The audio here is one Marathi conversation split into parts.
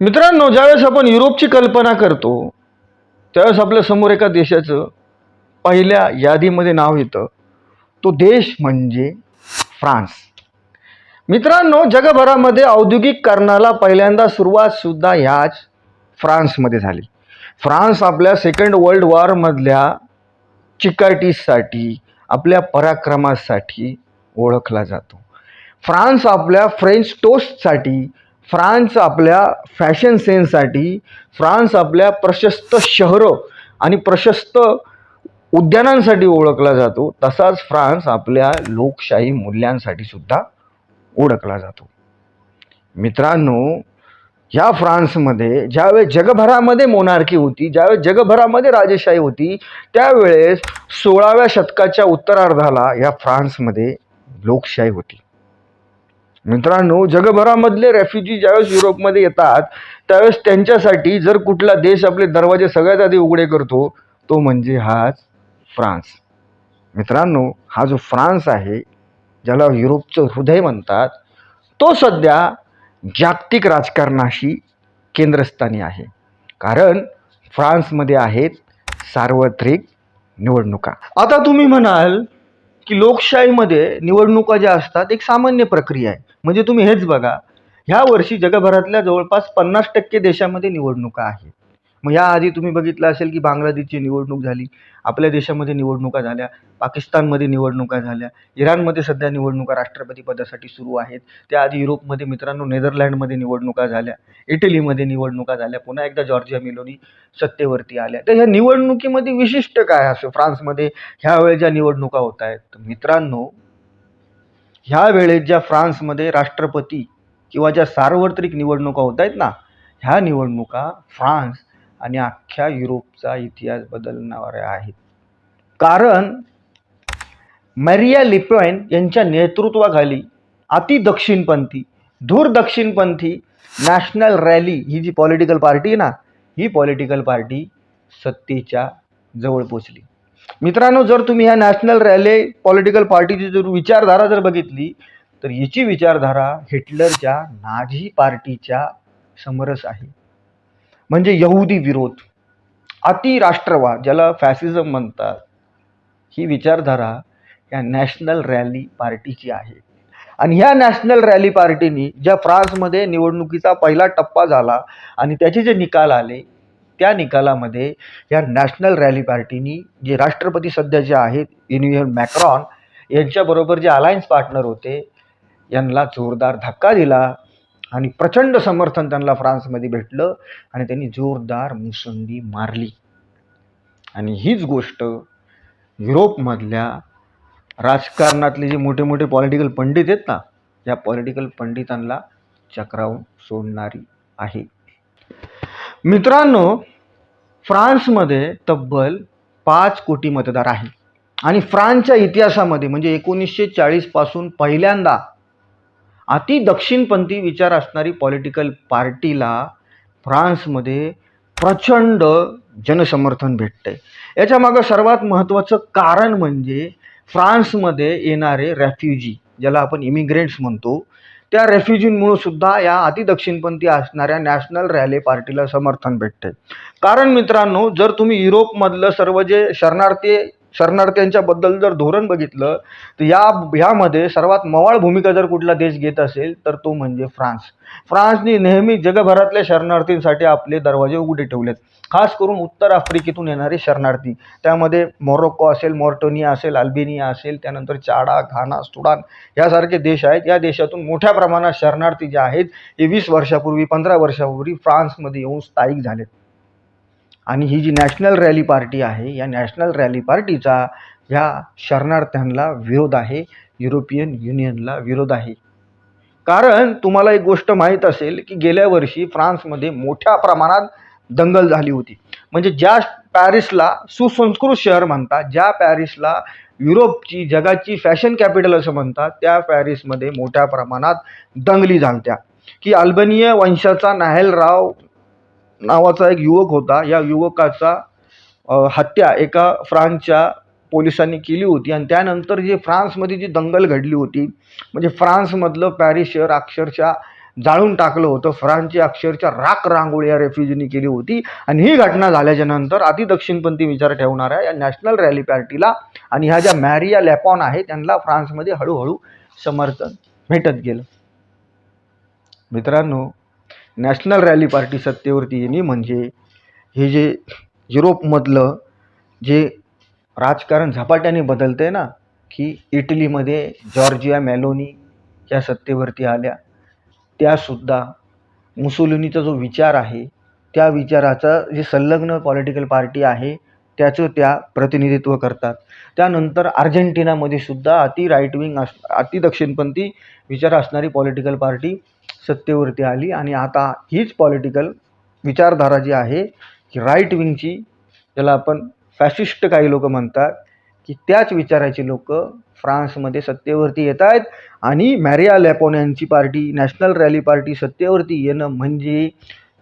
मित्रांनो ज्यावेळेस आपण युरोपची कल्पना करतो त्यावेळेस आपल्यासमोर एका देशाचं पहिल्या यादीमध्ये नाव येतं. तो देश म्हणजे फ्रान्स. मित्रांनो जगभरामध्ये औद्योगिककरणाला पहिल्यांदा सुरुवात सुद्धा ह्याच फ्रान्समध्ये झाली. फ्रान्स आपल्या सेकंड वर्ल्ड वॉरमधल्या चिकाटीसाठी आपल्या पराक्रमासाठी ओळखला जातो. फ्रान्स आपल्या फ्रेंच टोस्टसाठी फ्रान्स आपल्या फॅशन सेन्ससाठी फ्रान्स आपल्या प्रशस्त शहरं आणि प्रशस्त उद्यानांसाठी ओळखला जातो तसाच फ्रान्स आपल्या लोकशाही मूल्यांसाठी सुद्धा ओळखला जातो. मित्रांनो ह्या फ्रान्समध्ये ज्यावेळेस जगभरामध्ये मोनार्की होती ज्यावेळेस जगभरामध्ये राजेशाही होती त्यावेळेस सोळाव्या शतकाच्या उत्तरार्धाला या फ्रान्समध्ये लोकशाही होती. मित्रांनो जगभरामधले रेफ्युजी ज्यावेळेस युरोपमध्ये येतात त्यावेळेस त्यांच्यासाठी जर कुठला देश आपले दरवाजे सगळ्यात आधी उघडे करतो तो म्हणजे हाच फ्रान्स. मित्रांनो हा जो फ्रान्स आहे ज्याला युरोपचं हृदय म्हणतात तो सध्या जागतिक राजकारणाशी केंद्रस्थानी आहे. कारण फ्रान्समध्ये आहेत सार्वत्रिक निवडणुका. आता तुम्ही म्हणाल की लोकशाहीमध्ये निवडणुका ज्या असतात एक सामान्य प्रक्रिया आहे. म्हणजे तुम्ही हेच बघा. ह्या वर्षी जगभरातल्या जवळपास पन्नास टक्के देशामध्ये निवडणुका आहेत. मग याआधी तुम्ही बघितलं असेल की बांगलादेशची निवडणूक झाली. आपल्या देशामध्ये निवडणुका झाल्या. पाकिस्तानमध्ये निवडणुका झाल्या. इराणमध्ये सध्या निवडणुका राष्ट्रपती पदासाठी सुरू आहेत. त्याआधी युरोपमध्ये मित्रांनो नेदरलँडमध्ये निवडणुका झाल्या. इटलीमध्ये निवडणुका झाल्या. पुन्हा एकदा जॉर्जिया मिलोनी सत्तेवरती आल्या. तर ह्या निवडणुकीमध्ये विशिष्ट काय असं? फ्रान्समध्ये ह्या वेळेस ज्या निवडणुका होत आहेत तर मित्रांनो ह्या वेळेस ज्या फ्रान्समध्ये राष्ट्रपती किंवा ज्या सार्वत्रिक निवडणुका होत आहेत ना ह्या निवडणुका फ्रान्स आणि अख्ख्या युरोपचा इतिहास बदलणाऱ्या आहेत. कारण मॅरिया लिपॉइन यांच्या नेतृत्वाखाली अति दक्षिणपंथी धूर दक्षिणपंथी नॅशनल रॅली ही जी पॉलिटिकल पार्टी आहे ना ही पॉलिटिकल पार्टी सत्तेच्या जवळ पोचली. मित्रांनो जर तुम्ही ह्या नॅशनल रॅली पॉलिटिकल पार्टीची जर विचारधारा जर बघितली तर हिची विचारधारा हिटलरच्या नाझी पार्टीच्या समरस आहे. म्हणजे यहुदी विरोध. अति राष्ट्रवाद ज्याला फॅसिझम म्हणतात ही विचारधारा या नॅशनल रॅली पार्टीची आहे. आणि ह्या नॅशनल रॅली पार्टीनी ज्या फ्रान्समध्ये निवडणुकीचा पहिला टप्पा झाला आणि त्याचे जे निकाल आले त्या निकालामध्ये या नॅशनल रॅली पार्टीनी जे राष्ट्रपती सध्या जे आहेत इन्युअल मॅक्रॉन यांच्याबरोबर जे अलायन्स पार्टनर होते यांना जोरदार धक्का दिला. आणि प्रचंड समर्थन त्यांना फ्रान्समध्ये भेटलं आणि त्यांनी जोरदार मुसंडी मारली. आणि हीच गोष्ट युरोपमधल्या राजकारणातले जे मोठे मोठे पॉलिटिकल पंडित आहेत ना या पॉलिटिकल पंडितांना चक्रावून सोडणारी आहे. मित्रांनो फ्रान्समध्ये तब्बल पाच कोटी मतदार आहे. आणि फ्रान्सच्या इतिहासामध्ये म्हणजे एकोणीसशे चाळीसपासून पहिल्यांदा अति दक्षिणपंथी विचार असणारी पॉलिटिकल पार्टीला फ्रान्समध्ये प्रचंड जनसमर्थन भेटतंय. आहे याच्यामागं सर्वात महत्त्वाचं कारण म्हणजे फ्रान्समध्ये येणारे रेफ्युजी ज्याला आपण इमिग्रेंट्स म्हणतो त्या रेफ्युजींमुळं सुद्धा या अतिदक्षिणपंथी असणाऱ्या नॅशनल रॅली पार्टीला समर्थन भेटते कारण मित्रांनो जर तुम्ही युरोपमधलं सर्व जे शरणार्थी शरणार्थ्यांच्याबद्दल जर धोरण बघितलं तर या ह्यामध्ये सर्वात मवाळ भूमिका जर कुठला देश घेत असेल तर तो म्हणजे फ्रान्स. फ्रान्सने नेहमी जगभरातल्या शरणार्थींसाठी आपले दरवाजे उघडे ठेवलेत. खास करून उत्तर आफ्रिकेतून येणारे शरणार्थी. त्यामध्ये मोरोक्को असेल मॉर्टोनिया असेल अल्बेनिया असेल त्यानंतर चाडा घाना सुडान यासारखे देश आहेत. या देशातून मोठ्या प्रमाणात शरणार्थी जे आहेत हे वीस वर्षापूर्वी पंधरा वर्षापूर्वी फ्रान्समध्ये येऊन स्थायिक झालेत. आणि ही जी नॅशनल रॅली पार्टी आहे या नॅशनल रॅली पार्टीचा ह्या शरणार्थ्यांना विरोध आहे युरोपियन युनियनला विरोध आहे. कारण तुम्हाला एक गोष्ट माहीत असेल की गेल्या वर्षी फ्रान्समध्ये मोठ्या प्रमाणात दंगल झाली होती. म्हणजे ज्या पॅरिसला सुसंस्कृत शहर म्हणतात ज्या पॅरिसला युरोपची जगाची फॅशन कॅपिटल असं म्हणतात त्या पॅरिसमध्ये मोठ्या प्रमाणात दंगली झालत्या. की अल्बनिया वंशाचा नाहेल राव नावाचा एक युवक होता. या युवकाचा हत्या एका फ्रान्सच्या पोलिसांनी केली होती आणि त्यानंतर जे फ्रान्समध्ये जी दंगल घडली होती म्हणजे फ्रान्समधलं पॅरिस शहर अक्षरशः जाळून टाकलं होतं. फ्रान्सची अक्षरशः राख रांगोळी या रेफ्युजीनी केली होती आणि ही घटना झाल्याच्यानंतर अतिदक्षिणपंथी विचार ठेवणाऱ्या या नॅशनल रॅली पार्टीला आणि ह्या ज्या मॅरिया लॅपॉन आहे त्यांना फ्रान्समध्ये हळूहळू समर्थन भेटत गेलं. मित्रांनो नॅशनल रॅली पार्टी सत्तेवरती येणे म्हणजे हे जे युरोपमधलं जे राजकारण झपाट्याने बदलतं आहे ना की इटलीमध्ये जॉर्जिया मॅलोनी या सत्तेवरती आल्या त्यासुद्धा मुसोलिनीचा जो विचार आहे त्या विचाराचा जे संलग्न पॉलिटिकल पार्टी आहे त्याचं त्या प्रतिनिधित्व करतात. त्यानंतर अर्जेंटिनामध्ये सुद्धा अति राईट विंग अस अति दक्षिणपंथी विचार असणारी पॉलिटिकल पार्टी सत्तेवरती आली आणि आता हीच पॉलिटिकल विचारधारा जी आहे की राईट विंगची ज्याला आपण फॅशिस्ट काही लोक म्हणतात की त्याच विचाराची लोक फ्रान्समध्ये सत्तेवरती येत आहेत आणि मॅरिया लॅपोन यांची पार्टी नॅशनल रॅली पार्टी सत्तेवरती येणं म्हणजे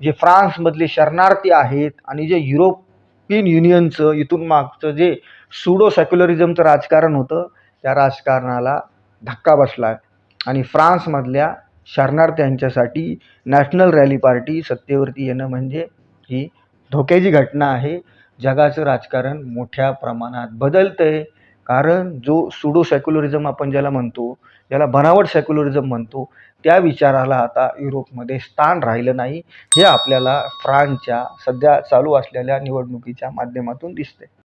जे फ्रान्समधले शरणार्थी आहेत आणि जे युरोपियन युनियनचं इथून मागचं जे सुडो सेक्युलरिझमचं राजकारण होतं त्या राजकारणाला धक्का बसला आहे. आणि फ्रान्समधल्या शरणार्थ्यांच्यासाठी नॅशनल रॅली पार्टी सत्तेवरती येणं म्हणजे ही धोक्याची घटना आहे. जगाचं राजकारण मोठ्या प्रमाणात बदलतं आहे कारण जो सुडो सेक्युलरिझम आपण ज्याला म्हणतो ज्याला बनावट सेक्युलरिझम म्हणतो त्या विचाराला आता युरोपमध्ये स्थान राहिलं नाही. हे आपल्याला फ्रान्सच्या सध्या चालू असलेल्या निवडणुकीच्या माध्यमातून दिसते